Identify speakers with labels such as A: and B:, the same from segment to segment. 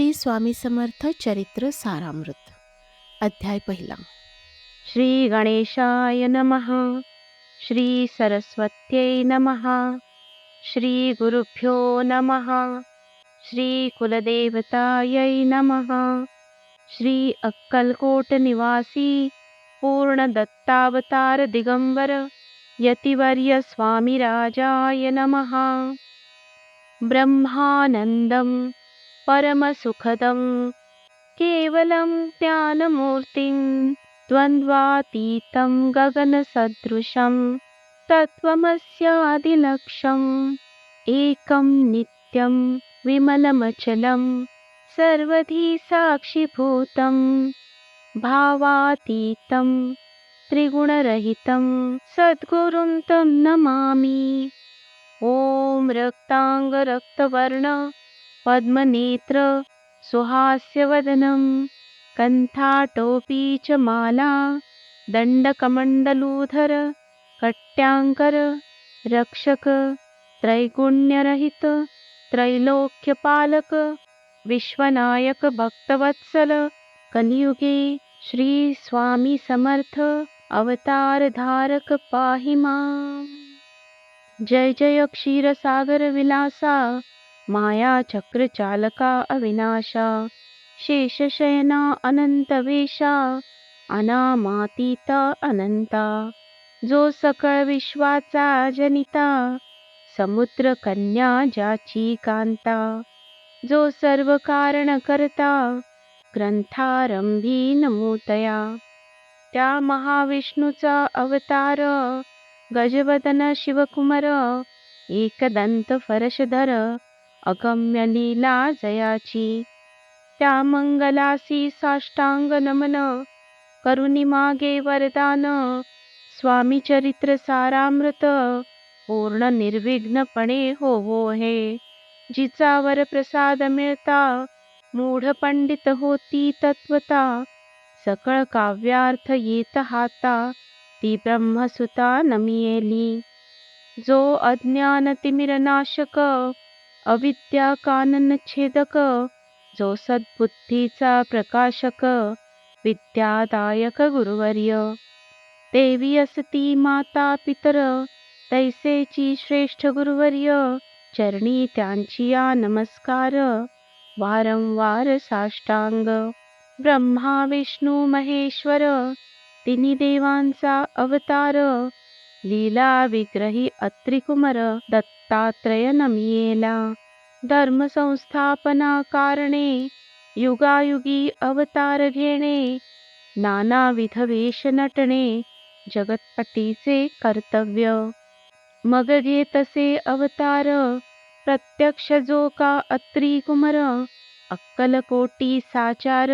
A: श्री स्वामी समर्थ चरित्र सारामृत अध्याय पहिला.
B: श्री गणेशाय नमः श्री सरस्वत्यै नमः श्री गुरुभ्यो नमः श्री कुलदेवतायै नमः श्री अक्कलकोट निवासी पूर्णदत्तावतार दिगंबर यतिवर्य स्वामीराजाय नमः. ब्रह्मानन्दम् परमसुखदं केवलं ज्ञानमूर्तिं द्वन्द्वातीतं गगनसदृशं तत्त्वमस्यादिलक्ष्यम् एकं नित्यं विमलमचलं सर्वधी साक्षिभूतं भावातीतं त्रिगुणरहितं सद्गुरुं तं नमामि। ॐ रक्ताङ्गरक्तवर्ण पद्मनेत्र सुहास्यवदनं कन्थाटोपी च माला दण्डकमण्डलूधर कट्याङ्कर रक्षक त्रैगुण्यरहित त्रैलोक्यपालक विश्वनायक भक्तवत्सल कलियुगे श्री स्वामी समर्थ अवतारधारक पाहि माम्। जय जय क्षीरसागर विलासा माया चक्रचालका अविनाशा शेषशयना अनंतवेशा अनामातीता अनंता जो सकळ विश्वाचा जनिता समुद्र कन्या ज्याची कांता जो सर्व कारण करता ग्रंथारंभी नमूतया. त्या महाविष्णूचा अवतार गजवदन शिवकुमार एकदंत फरशधर अगम्य लीला जयाची. त्या मंगलासी साष्टांग नमन करुणी मागे वरदान स्वामी चरित्र सारामृत पूर्ण निर्विघ्नपणे होवो हे. जिचा वर प्रसाद मिळता मूढ पंडित होती तत्वता सकळ काव्यार्थ येत हाता ती ब्रह्मसुता नमियेली. जो अज्ञान तिमिरनाशक अविद्या कानन छेदक जो सद्बुद्धीचा प्रकाशक विद्यादायक गुरुवर्य. देवी असती माता पितर तैसेची श्रेष्ठ गुरुवर्य. चरणी त्यांची या नमस्कार वारंवार साष्टांग. ब्रह्मा विष्णू महेश्वर तिन्ही देवांचा अवतार. लीला विग्रही अत्रिकुमर दत्त नमियेला धर्म संस्थापना कारणे युगायुगी अवतार घेणे नानाविध वेश नटणे जगतपतीचे कर्तव्य. मग घेतसे अवतार प्रत्यक्ष जो का अत्री कुमर अक्कलकोटी साचार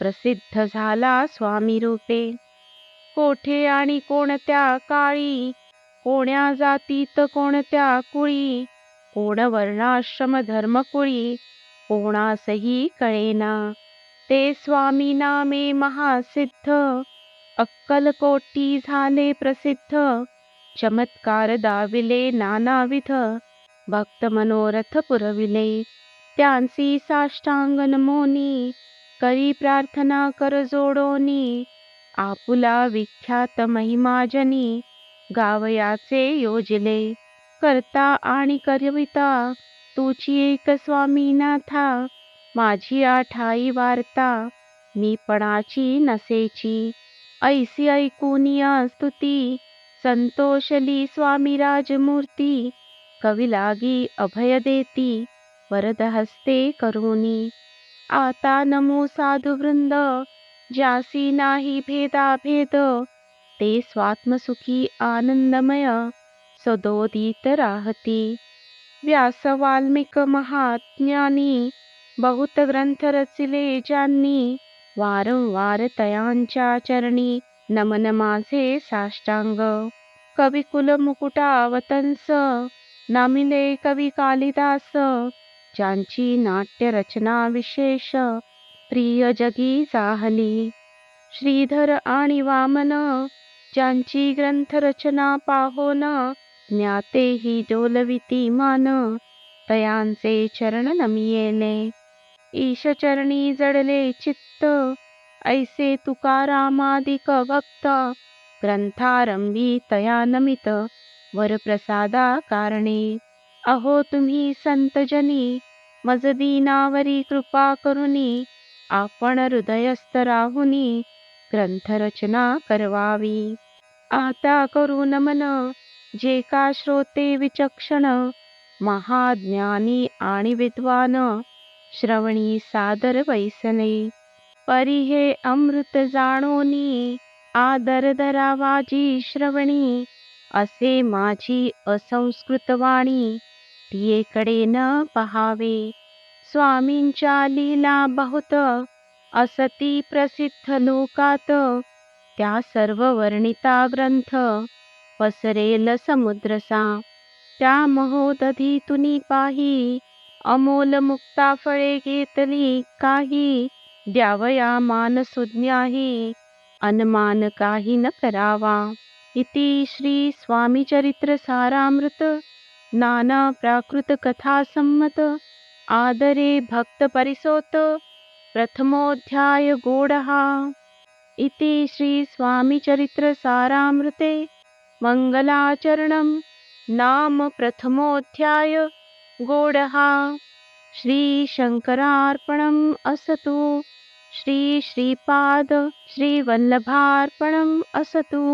B: प्रसिद्ध झाला स्वामी रूपे कोठे आणि कोणत्या काळी कोण्या जातीत कोणत्या कुळी? कोण वर्णाश्रम धर्मकुळी? कोणासही कळेना. ते स्वामी नामे महासिद्ध. अक्कलकोटी झाले प्रसिद्ध. चमत्कार दाविले नानाविध. भक्त मनोरथ पुरविले. त्यांसी साष्टांग नमोनी करी प्रार्थना कर जोडोनी. आपुला विख्यात महिमाजनी गावयाचे योजले. करता आणि करविता तुची एक स्वामीनाथा माझी आठाई वार्ता मी पणाची नसेची. ऐसी ऐकूनिया स्तुती संतोषली स्वामी राजमूर्ती कविलागी अभय देती वरद हस्ते करुणी आता नमो साधुवृंद ज्यासी नाही भेदा भेद ते स्वात्मसुखी आनंदमय सदोदित राहती व्यास वाल्मिक महाज्ञानी बहुत ग्रंथ रचिले ज्यांनी वारंवार तयांच्या चरणी नमन माझे साष्टांग। कविकुल मुकुटावतंस नामिले कवी कालिदास ज्यांची नाट्य रचना विशेष प्रिय जगी जाहली। श्रीधर आणि वामन ज्यांची ग्रंथरचना पाहोन ज्ञातेही डोलविती मान तयांचे चरण नमियेने. ईशचरणी जडले चित्त ऐसे तुकारामादिक भक्त ग्रंथारंभी तया नमित वरप्रसादा कारणे. अहो तुम्ही संतजनी मजदीनावरी कृपा करुनी आपण हृदयस्थ राहुनी ग्रंथरचना करवावी. आता करू नमन जे का श्रोते विचक्षण महाज्ञानी आणि विद्वान श्रवणी सादर वैसने. परी हे अमृत जाणोनी आदर दरावाजी श्रवणी असे माझी असंस्कृत वाणी तियेकडे न पहावे. स्वामींच्या लीला बहुत असती प्रसिद्ध लोकात त्या सर्व वर्णिता ग्रंथ पसरेल समुद्रसा. त्या महोदधी तुनी पाही अमोल मुक्ता फळे घेतली काही. द्यावया मान सुज्ञाही अनमान काही न करावा. इति श्री स्वामी चरित्र सारामृत नाना प्राकृत कथा संमत. आदरे भक्त परिसोत प्रथमोऽध्याय गोडहा इति श्रीस्वामिचरित्रसारामृते मङ्गलाचरणं नाम प्रथमोऽध्याय गोडः श्रीशङ्करार्पणम् असतु। श्रीश्रीपाद श्रीवल्लभार्पणम् असतु।